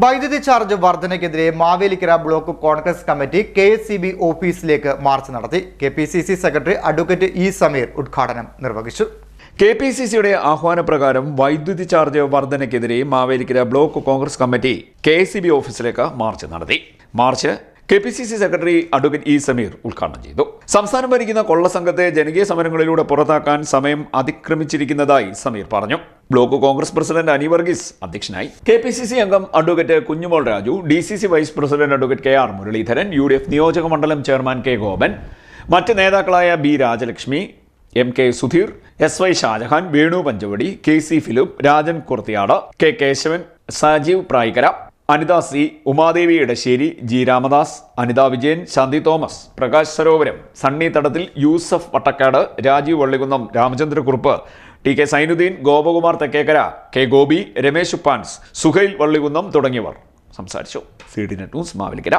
വൈദ്യുതി charge വർധനയ്ക്കെതിരെ Mavelikara block Congress committee K ഓഫീസിലേക്ക് march നടത്തി. K secretary advocate E Sameer ഉദ്ഘാടനം നിർവഹിച്ചു. കെ പി സി സിയുടെ ആഹ്വാനപ്രകാരം വൈദ്യുതി charge വർധനയ്ക്കെതിരെ Mavelikara block Congress committee K ഓഫീസിലേക്ക് മാർച്ച് നടത്തി. March K P C C secretary advocate E Sameer ഉദ്ഘാടനം ചെയ്തു. സംസ്ഥാനം ഭരിക്കുന്ന കൊള്ള സംഘത്തെ ജനകീയ സമരങ്ങളിലൂടെ പുറത്താക്കാൻ സമയം അതിക്രമിച്ചിരിക്കുന്നതായി സമീർ പറഞ്ഞു. Block Congress president Ani Varghese അധ്യക്ഷനായി. കെ പി സി സി അംഗം advocate Kunjumol Raju D C C vice president advocate K R Muraleedharan U D F നിയോജക മണ്ഡലം ചെയർമാൻ കെ ഗോപൻ മറ്റ് നേതാക്കളായ B Rajalakshmi M K Sudheer S Y Shajahan Venu Panchavadi K C Philip Rajan Kurthiyad K Kesavan Sajeev Prayikkara Anitha C Umadevi Edasseri G Ramadas Anitha Vijayan Shanthi Thomas Prakash Sarovaram Sunny Thadathil Yusuf Vattakkad Rajeev Vallikunnam Ramachandrakurup T K Sainudheen Gopakumar Thekkekkara K Gopi Ramesh Uppans Suhail Vallikunnam തുടങ്ങിയവർ സംസാരിച്ചു. C D net news Mavelikara.